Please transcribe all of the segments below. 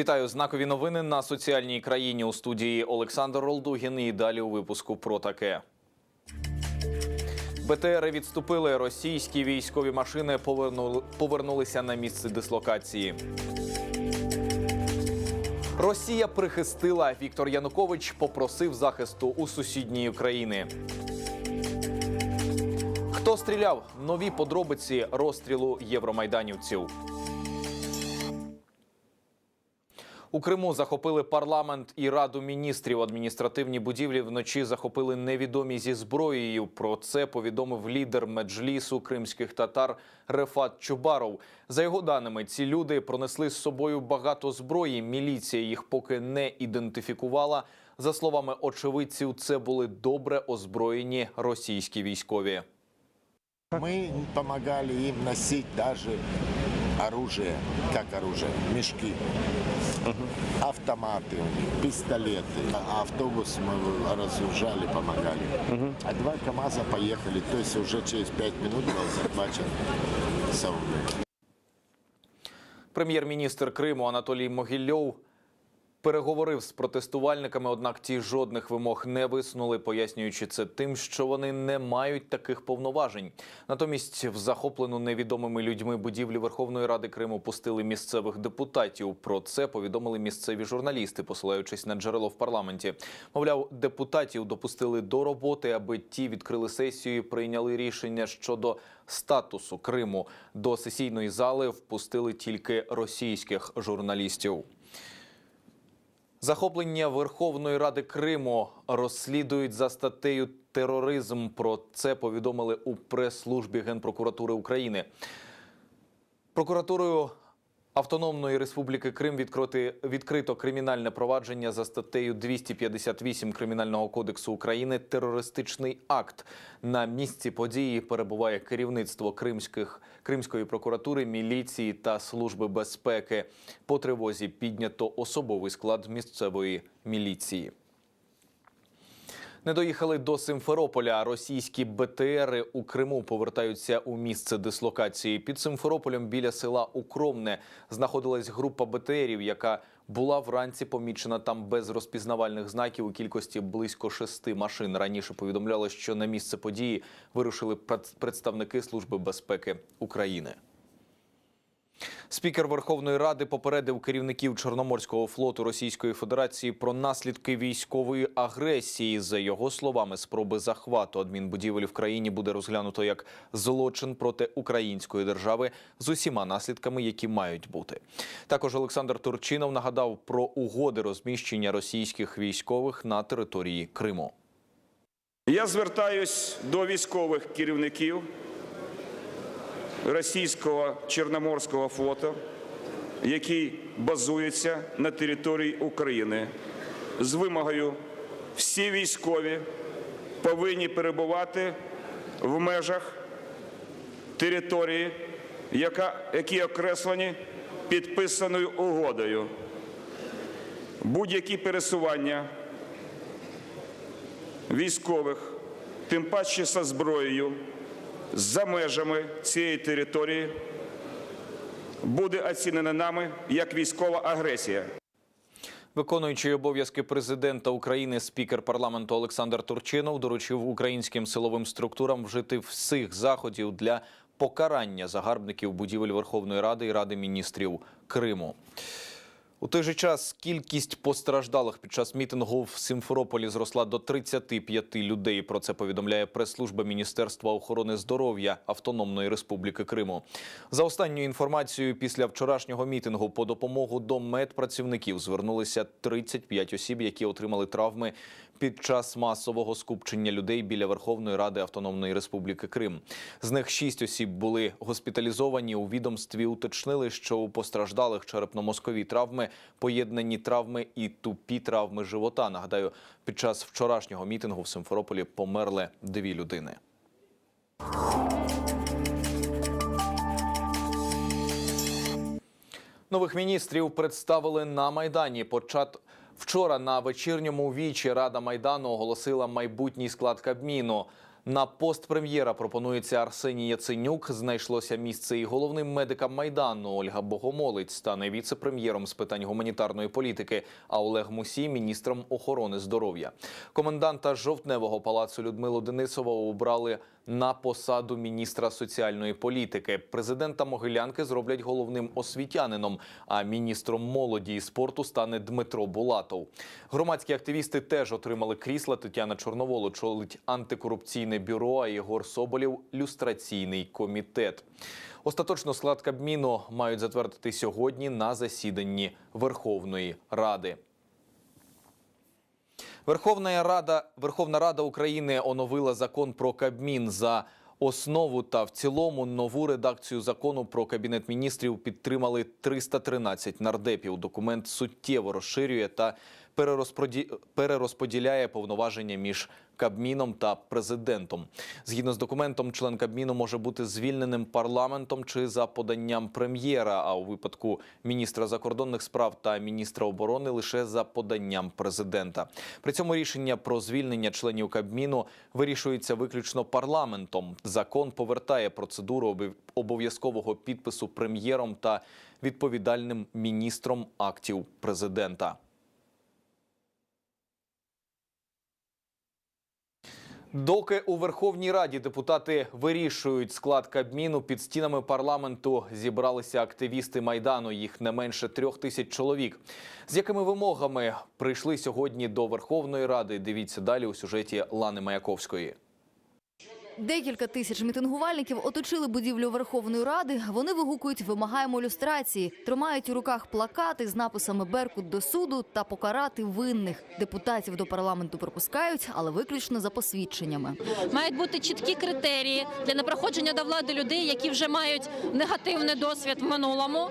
Вітаю знакові новини на соціальній країні у студії Олександр Ролдугін. І далі у випуску про таке. БТРи відступили. Російські військові машини повернули, повернулися на місце дислокації. Росія прихистила. Віктор Янукович попросив захисту у сусідньої країни. Хто стріляв? Нові подробиці розстрілу євромайданівців. У Криму захопили парламент і раду міністрів. Адміністративні будівлі вночі захопили невідомі зі зброєю. Про це повідомив лідер меджлісу кримських татар Рефат Чубаров. За його даними, ці люди пронесли з собою багато зброї. Міліція їх поки не ідентифікувала. За словами очевидців, це були добре озброєні російські військові. Мы помогали им носить даже оружие, как оружие, мешки, автоматы, у них, пистолеты. А Автобус мы разгружали, помогали. А два КАМАЗа поехали, то есть уже через пять минут был захвачен Сауль. Прем'єр-міністр Криму Анатолій Могильов переговорив з протестувальниками, однак ті жодних вимог не висунули, пояснюючи це тим, що вони не мають таких повноважень. Натомість в захоплену невідомими людьми будівлю Верховної Ради Криму пустили місцевих депутатів. Про це повідомили місцеві журналісти, посилаючись на джерело в парламенті. Мовляв, депутатів допустили до роботи, аби ті відкрили сесію, і прийняли рішення щодо статусу Криму. До сесійної зали впустили тільки російських журналістів. Захоплення Верховної Ради Криму розслідують за статтею тероризм. Про це повідомили у прес-службі Генпрокуратури України. Прокуратурою Автономної Республіки Крим відкрити, відкрито кримінальне провадження за статтею 258 Кримінального кодексу України терористичний акт. На місці події перебуває керівництво кримських кримської прокуратури, міліції та служби безпеки. По тривозі піднято особовий склад місцевої міліції. Не доїхали до Симферополя. Російські БТРи у Криму повертаються у місце дислокації. Під Симферополем біля села Укромне знаходилась група БТРів, яка була вранці помічена там без розпізнавальних знаків у кількості близько шести машин. Раніше повідомляли, що на місце події вирушили пред- представники Служби безпеки України. Спікер Верховної Ради попередив керівників Чорноморського флоту Російської Федерації про наслідки військової агресії. За його словами, спроби захвату адмінбудівель в країні буде розглянуто як злочин проти української держави з усіма наслідками, які мають бути. Також Олександр Турчинов нагадав про угоди розміщення російських військових на території Криму. Я звертаюсь до військових керівників російського Чорноморського флоту, який базується на території України, з вимогою всі військові повинні перебувати в межах території, які окреслені підписаною угодою. Будь-які пересування військових, тим паче зі зброєю, за межами цієї території буде оцінена нами як військова агресія. Виконуючий обов'язки президента України, спікер парламенту Олександр Турчинов доручив українським силовим структурам вжити всіх заходів для покарання загарбників будівель Верховної Ради і Ради міністрів Криму. У той же час кількість постраждалих під час мітингу в Симферополі зросла до 35 людей. Про це повідомляє прес-служба Міністерства охорони здоров'я Автономної Республіки Криму. За останньою інформацією, після вчорашнього мітингу по допомогу до медпрацівників звернулися 35 осіб, які отримали травми під час масового скупчення людей біля Верховної Ради Автономної Республіки Крим. З них 6 осіб були госпіталізовані. У відомстві уточнили, що у постраждалих черепно-мозкові травми поєднані травми і тупі травми живота. Нагадаю, під час вчорашнього мітингу в Симферополі померли дві людини. Нових міністрів представили на майдані. Почат вчора на вечірньому вічі Рада майдану оголосила майбутній склад Кабміну. На пост прем'єра пропонується Арсеній Яценюк. Знайшлося місце і головним медикам майдану. Ольга Богомолець стане віце-прем'єром з питань гуманітарної політики. А Олег Мусій міністром охорони здоров'я. Коменданта жовтневого палацу Людмилу Денисова обрали на посаду міністра соціальної політики. Президента Могилянки зроблять головним освітянином. А міністром молоді і спорту стане Дмитро Булатов. Громадські активісти теж отримали крісла. Тетяна Чорновол очолить антикорупційне бюро, а Єгор Соболєв – люстраційний комітет. Остаточно склад Кабміну мають затвердити сьогодні на засіданні Верховної Ради. Верховна Рада Верховна Рада України оновила закон про Кабмін за основу та в цілому нову редакцію закону про кабінет міністрів підтримали 313 нардепів. Документ суттєво розширює та перерозподіляє повноваження між Кабміном та президентом. Згідно з документом, член Кабміну може бути звільненим парламентом чи за поданням прем'єра. А у випадку міністра закордонних справ та міністра оборони лише за поданням президента. При цьому рішення про звільнення членів Кабміну вирішується виключно парламентом. Закон повертає процедуру обов- обов'язкового підпису прем'єром та відповідальним міністром актів президента. Доки у Верховній Раді депутати вирішують склад Кабміну, під стінами парламенту зібралися активісти майдану. Їх не менше трьох тисяч чоловік. З якими вимогами прийшли сьогодні до Верховної Ради? Дивіться далі у сюжеті Лани Маяковської. Декілька тисяч мітингувальників оточили будівлю Верховної Ради. Вони вигукують «Вимагаємо люстрації», тримають у руках плакати з написами «Беркут до суду» та «Покарати винних». Депутатів до парламенту пропускають, але виключно за посвідченнями. Мають бути чіткі критерії для непроходження до влади людей, які вже мають негативний досвід в минулому,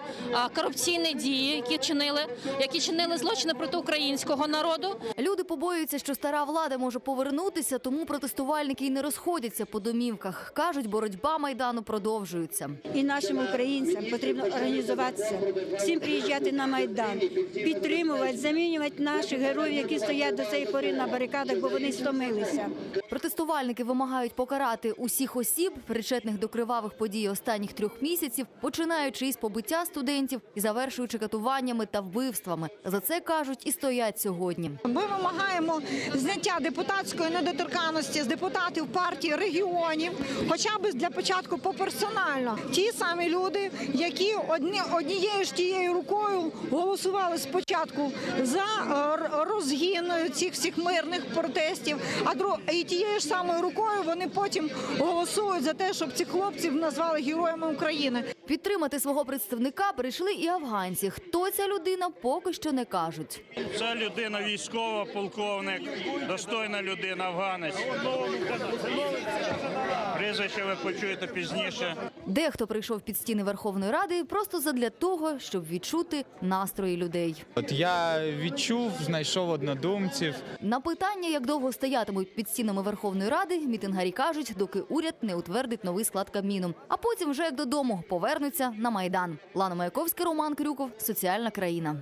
корупційні дії, які чинили, які чинили злочини проти українського народу. Люди побоюються, що стара влада може повернутися, тому протестувальники й не розходяться по домівках. Кажуть, боротьба майдану продовжується. І нашим українцям потрібно організуватися, всім приїжджати на майдан, підтримувати, замінювати наших героїв, які стоять до цієї пори на барикадах, бо вони стомилися. Протестувальники вимагають покарати усіх осіб, причетних до кривавих подій останніх трьох місяців, починаючи із побиття студентів і завершуючи катуваннями та вбивствами. За це кажуть і стоять сьогодні. Ми вимагаємо зняття депутатської недоторканності з депутатів партії регіонів, хоча б для початку поперсонально. Ті самі люди, які одні однією ж тією рукою голосували спочатку за е, розгін цих всіх мирних протестів, а дру і тією ж самою рукою вони потім голосують за те, щоб цих хлопців назвали героями України. Підтримати свого представника прийшли і афганці. Хто ця людина, поки що не кажуть. Це людина військова, полковник, достойна людина, афганець. Прізвище ви почуєте пізніше. Дехто прийшов під стіни Верховної Ради просто задля того, щоб відчути настрої людей. От я відчув, знайшов однодумців. На питання, як довго стоятимуть під стінами Верховної Ради, мітингарі кажуть, доки уряд не утвердить новий склад Кабміну. А потім вже як додому повернуться на майдан. Лана Маяковська, Роман Крюков, соціальна країна.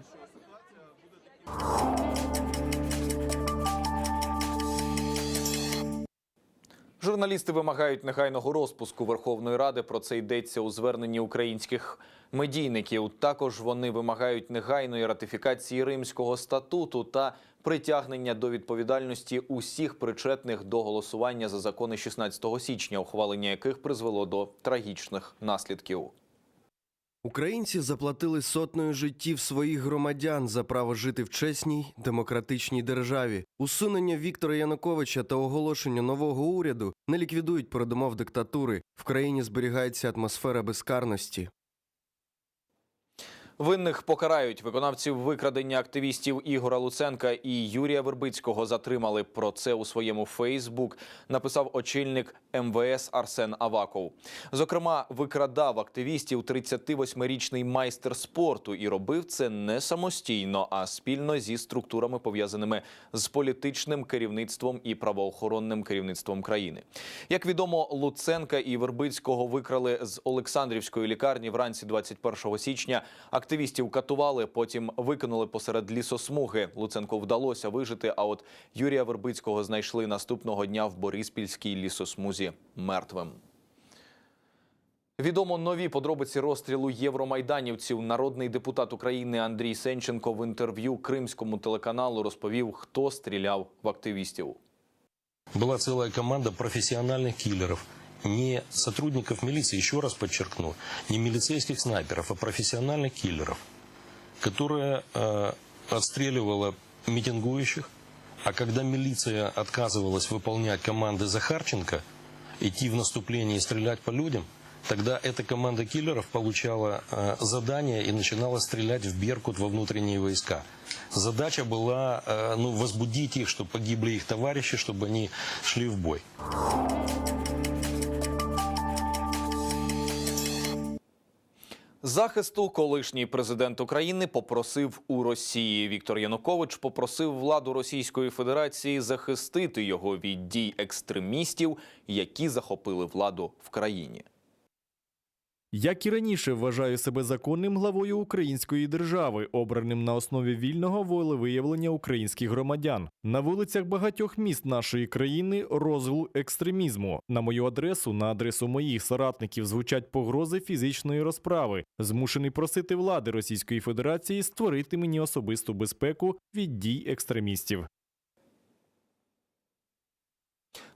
Журналісти вимагають негайного розпуску Верховної Ради. Про це йдеться у зверненні українських медійників. Також вони вимагають негайної ратифікації Римського статуту та притягнення до відповідальності усіх причетних до голосування за закони 16 січня, ухвалення яких призвело до трагічних наслідків. Українці заплатили сотнею життів своїх громадян за право жити в чесній демократичній державі. Усунення Віктора Януковича та оголошення нового уряду не ліквідують передумов диктатури. В країні зберігається атмосфера безкарності. Винних покарають виконавців викрадення активістів Ігора Луценка і Юрія Вербицького затримали. Про це у своєму Фейсбук написав очільник МВС Арсен Аваков. Зокрема, викрадав активістів 38-річний майстер спорту і робив це не самостійно, а спільно зі структурами, пов'язаними з політичним керівництвом і правоохоронним керівництвом країни. Як відомо, Луценка і Вербицького викрали з Олександрівської лікарні вранці 21 січня. Активістів катували, потім викинули посеред лісосмуги. Луценку вдалося вижити. А от Юрія Вербицького знайшли наступного дня в Бориспільській лісосмузі мертвим. Відомо нові подробиці розстрілу євромайданівців. Народний депутат України Андрій Сенченко в інтерв'ю кримському телеканалу розповів, хто стріляв в активістів. Была целая команда профессиональных киллеров, не сотрудников милиции, еще раз подчеркну, не милицейских снайперов, а профессиональных киллеров, которая э, отстреливала митингующих, а когда милиция отказывалась выполнять команды Захарченко, идти в наступление и стрелять по людям, тогда эта команда киллеров получала э, задание и начинала стрелять в Беркут во внутренние войска. Задача была э, ну, возбудить их, чтобы погибли их товарищи, чтобы они шли в бой. Захисту колишній президент України попросив у Росії. Віктор Янукович попросив владу Російської Федерації захистити його від дій екстремістів, які захопили владу в країні. Як і раніше вважаю себе законним главою української держави, обраним на основі вільного волевиявлення українських громадян. На вулицях багатьох міст нашої країни розгул екстремізму. На мою адресу, на адресу моїх соратників звучать погрози фізичної розправи. Змушений просити влади Російської Федерації створити мені особисту безпеку від дій екстремістів.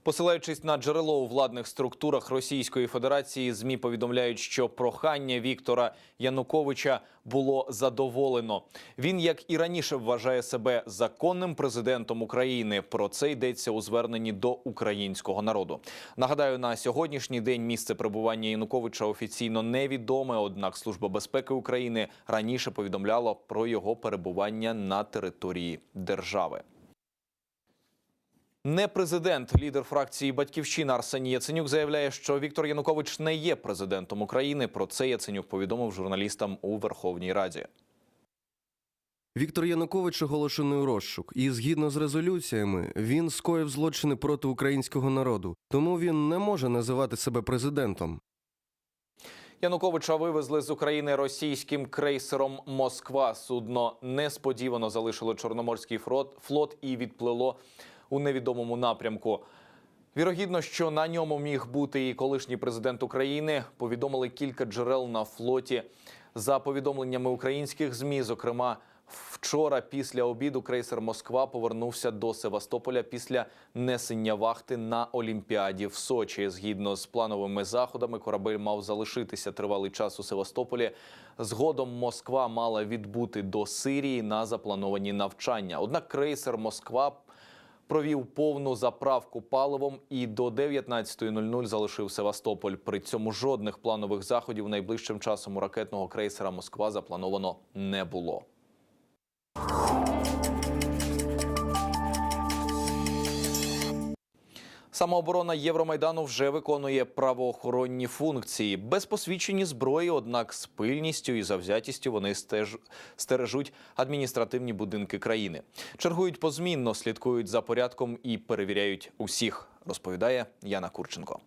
Посилаючись на джерело у владних структурах Російської Федерації, змі повідомляють, що прохання Віктора Януковича було задоволено. Він, як і раніше, вважає себе законним президентом України. Про це йдеться у зверненні до українського народу. Нагадаю, на сьогоднішній день місце перебування Януковича офіційно невідоме. Однак Служба безпеки України раніше повідомляла про його перебування на території держави. Не президент, лідер фракції Батьківщина Арсеній Яценюк заявляє, що Віктор Янукович не є президентом України. Про це Яценюк повідомив журналістам у Верховній Раді. Віктор Янукович оголошений у розшук, і згідно з резолюціями він скоїв злочини проти українського народу, тому він не може називати себе президентом. Януковича вивезли з України російським крейсером Москва. Судно несподівано залишило Чорноморський флот, флот і відплило у невідомому напрямку. Вірогідно, що на ньому міг бути і колишній президент України. Повідомили кілька джерел на флоті. За повідомленнями українських змі, зокрема. Вчора після обіду крейсер Москва повернувся до Севастополя після несення вахти на Олімпіаді в Сочі. Згідно з плановими заходами, корабель мав залишитися тривалий час у Севастополі. Згодом Москва мала відбути до Сирії на заплановані навчання. Однак крейсер Москва провів повну заправку паливом і до 19.00 залишив Севастополь. При цьому жодних планових заходів найближчим часом у ракетного крейсера Москва заплановано не було. Самооборона Євромайдану вже виконує правоохоронні функції без посвідчені зброї, однак з пильністю і завзятістю вони стеж... стережуть адміністративні будинки країни. Чергують позмінно, слідкують за порядком і перевіряють усіх. Розповідає Яна Курченко.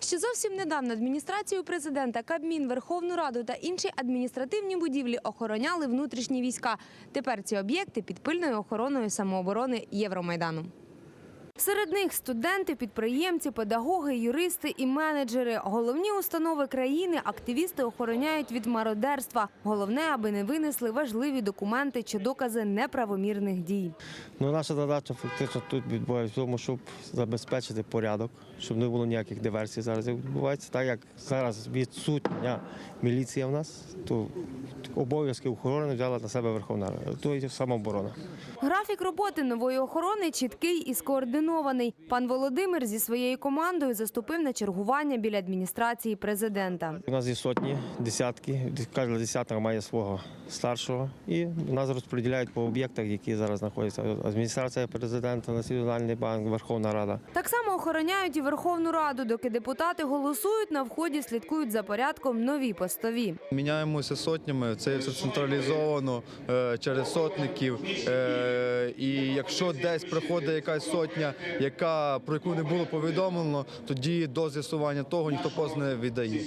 Ще зовсім недавно адміністрацію президента, Кабмін, Верховну Раду та інші адміністративні будівлі охороняли внутрішні війська. Тепер ці об'єкти під пильною охороною самооборони Євромайдану. Серед них студенти, підприємці, педагоги, юристи і менеджери. Головні установи країни активісти охороняють від мародерства. Головне, аби не винесли важливі документи чи докази неправомірних дій. Ну, наша задача фактично тут відбувається в тому, щоб забезпечити порядок, щоб не було ніяких диверсій зараз відбувається. Так як зараз відсутня міліція в нас, то обов'язки охорони взяла на себе Верховна Рада. То і самооборона. Графік роботи нової охорони чіткий і скоординований. Пан Володимир зі своєю командою заступив на чергування біля адміністрації президента. У нас є сотні, десятки, кожна десятка має свого старшого. І нас розподіляють по об'єктах, які зараз знаходяться. Адміністрація президента, Національний банк, Верховна Рада. Так само охороняють і Верховну Раду, доки депутати голосують, на вході слідкують за порядком нові постові. Міняємося сотнями, це все централізовано е, через сотників. Е, і якщо десь приходить якась сотня, яка про яку не було повідомлено, тоді до з'ясування того ніхто поз не віддає.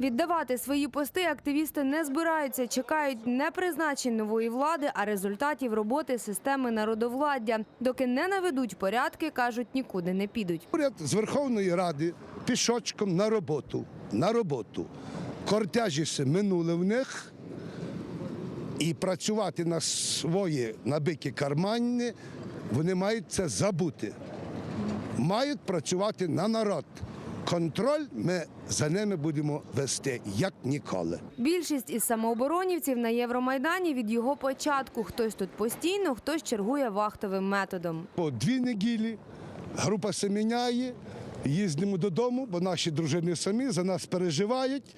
Віддавати свої пости активісти не збираються. Чекають не призначень нової влади, а результатів роботи системи народовладдя. Доки не наведуть порядки, кажуть, нікуди не підуть. Уряд з Верховної Ради пішочком на роботу. На роботу. Кортежі се минули в них. І працювати на свої набиті кармани, вони мають це забути. Мають працювати на народ. Контроль ми за ними будемо вести як ніколи. Більшість із самооборонівців на Євромайдані від його початку. Хтось тут постійно, хтось чергує вахтовим методом. По дві неділі група се міняє, їздимо додому, бо наші дружини самі за нас переживають,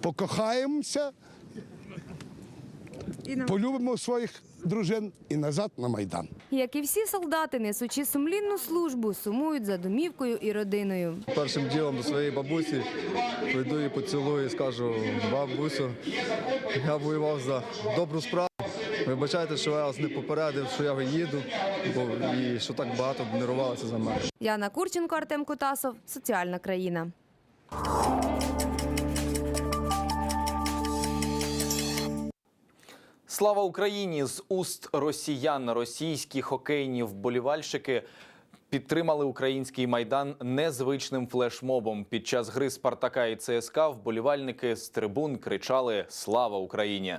покохаємося, полюбимо своїх дружин і назад на Майдан. Як і всі солдати, несучи сумлінну службу, сумують за домівкою і родиною. Першим ділом до своєї бабусі прийду і поцілую і скажу, бабусю, я воював за добру справу. Вибачайте, що я вас не попередив, що я їду, бо і що так багато нервувалося за мене. Яна Курченко, Артем Кутасов, Соціальна країна. Слава Україні! З уст росіян російські хокейні вболівальщики підтримали український майдан незвичним флешмобом. Під час гри Спартака і ЦСКА вболівальники з трибун кричали Слава Україні!